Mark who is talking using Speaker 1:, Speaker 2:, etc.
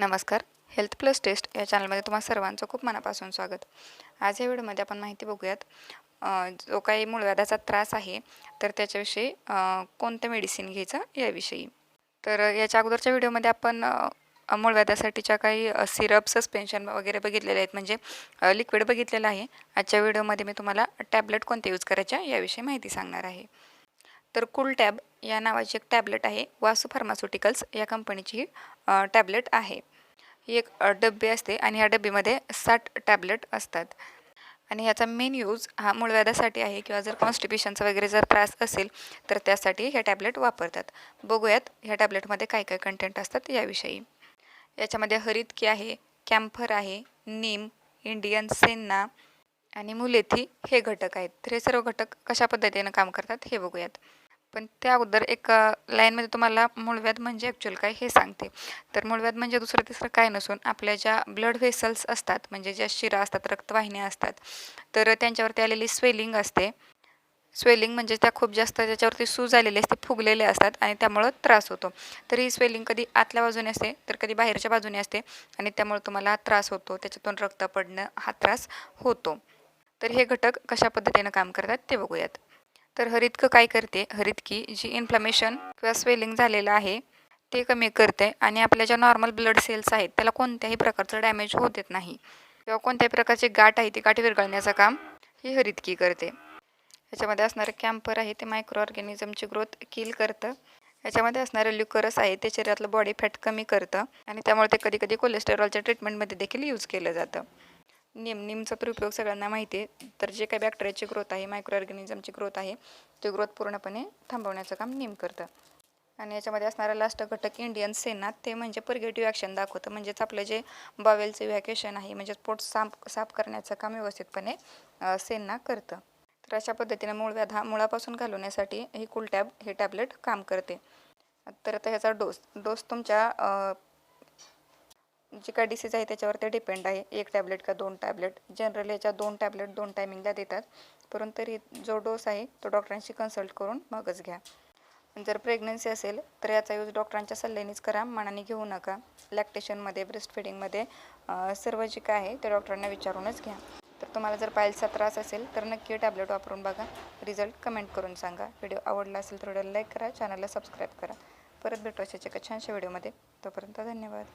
Speaker 1: नमस्कार. Health plus taste या चॅनलमध्ये तुम्हा सर्वांचं खूप मनापासून स्वागत. आज या व्हिडिओमध्ये आपण माहिती बघूयात जो काही मूळव्याधाचा त्रास आहे तर त्याच्याविषयी कोणतं मेडिसिन घ्यायचं याविषयी. तर याच्या अगोदरच्या व्हिडिओमध्ये आपण मूळव्याधासाठीच्या काही सिरप सस्पेन्शन वगैरे बघितलेले आहेत. म्हणजे लिक्विड बघितलेलं आहे. आजच्या व्हिडिओमध्ये मी तुम्हाला टॅबलेट कोणते यूज करायच्या याविषयी माहिती सांगणार आहे. तर कुल टॅब या नावाची एक टॅबलेट आहे. वासू फार्मास्युटिकल्स या कंपनीची ही टॅबलेट आहे. ही एक डब्बी असते आणि ह्या डब्बीमध्ये साठ टॅबलेट असतात. आणि ह्याचा मेन यूज हा मूळव्याधासाठी आहे किंवा जर कॉन्स्टिपेशनचा वगैरे जर त्रास असेल तर त्यासाठी ह्या टॅबलेट वापरतात. बघूयात ह्या टॅबलेटमध्ये काय काय कंटेंट असतात याविषयी. याच्यामध्ये हरितकी आहे कॅम्फर आहे नीम इंडियन सेन्ना आणि मुलेथी हे घटक आहेत. तर हे सर्व घटक कशा पद्धतीनं काम करतात हे बघूयात. पण त्या अगोदर एक लाईनमध्ये तुम्हाला मूळव्याध म्हणजे ॲक्च्युअल काय हे सांगते. तर मूळव्याध म्हणजे दुसरं तिसरं काय नसून आपल्या ज्या ब्लड व्हेसल्स असतात म्हणजे ज्या शिरा असतात रक्तवाहिन्या असतात तर त्यांच्यावरती आलेली स्वेलिंग असते. स्वेलिंग म्हणजे त्या खूप जास्त त्याच्यावरती सूज आलेली असते फुगलेले असतात आणि त्यामुळं त्रास होतो. तर ही स्वेलिंग कधी आतल्या बाजूने असते तर कधी बाहेरच्या बाजूने असते आणि त्यामुळे तुम्हाला त्रास होतो. त्याच्यातून रक्त पडणं हा त्रास होतो. तर हे घटक कशा पद्धतीनं काम करतात ते बघूयात. तर हरितक काय करते? हरितकी जी इन्फ्लमेशन किंवा स्वेलिंग झालेलं आहे ते कमी करते आणि आपल्या ज्या नॉर्मल ब्लड सेल्स आहेत त्याला कोणत्याही प्रकारचं डॅमेज होत देत नाही. किंवा कोणत्याही प्रकारची गाठ आहे ती गाठी विरघळण्याचं काम ही हरितकी करते. याच्यामध्ये असणारं कॅम्पर आहे ते मायक्रो ऑर्गॅनिझमची ग्रोथ किल करतं. याच्यामध्ये असणारं ल्युकरस आहे ते शरीरातलं बॉडी फॅट कमी करतं. आणि त्यामुळे ते कधी कधी कोलेस्टेरॉलच्या ट्रीटमेंटमध्ये देखील यूज केलं जातं. नेम नेमचा तर उपयोग सगळ्यांना माहिती आहे. तर जे काही बॅक्टेरियाची ग्रोथ आहे मायक्रो ऑर्गॅनिझमची ग्रोथ आहे ते ग्रोथ पूर्णपणे थांबवण्याचं काम नेम करतं. आणि याच्यामध्ये असणारा लास्ट घटक इंडियन सेना ते म्हणजे परगेटिव्ह ॲक्शन दाखवतं. म्हणजेच आपलं जे बावेलचं व्हॅकेशन आहे म्हणजे पोट साफ साफ करण्याचं काम व्यवस्थितपणे सेना करतं. तर अशा पद्धतीने मूळ व्याधा मुळापासून घालवण्यासाठी ही कुलटॅब हे टॅबलेट काम करते. तर आता ह्याचा डोस डोस तुमच्या जी काय डिसीज आहे त्याच्यावर ते डिपेंड आहे. एक टॅबलेट का दोन टॅबलेट जनरली याच्या दोन टॅबलेट दोन टायमिंगला देतात. परंतु तरी जो डोस आहे तो डॉक्टरांशी कन्सल्ट करून मगच घ्या. जर प्रेग्नन्सी असेल तर याचा यूज डॉक्टरांच्या सल्ल्यानेच करा. मनाने घेऊ नका. लॅक्टेशनमध्ये ब्रेस्ट फिडिंगमध्ये सर्व जे काय आहे ते डॉक्टरांना विचारूनच घ्या. तर तुम्हाला जर पायलचा त्रास असेल तर नक्की टॅबलेट वापरून बघा. रिझल्ट कमेंट करून सांगा. व्हिडिओ आवडला असेल तर व्हिडिओला लाईक करा. चॅनलला सबस्क्राईब करा. परत भेटू अशाच एका छानशा व्हिडिओमध्ये तोपर्यंत धन्यवाद.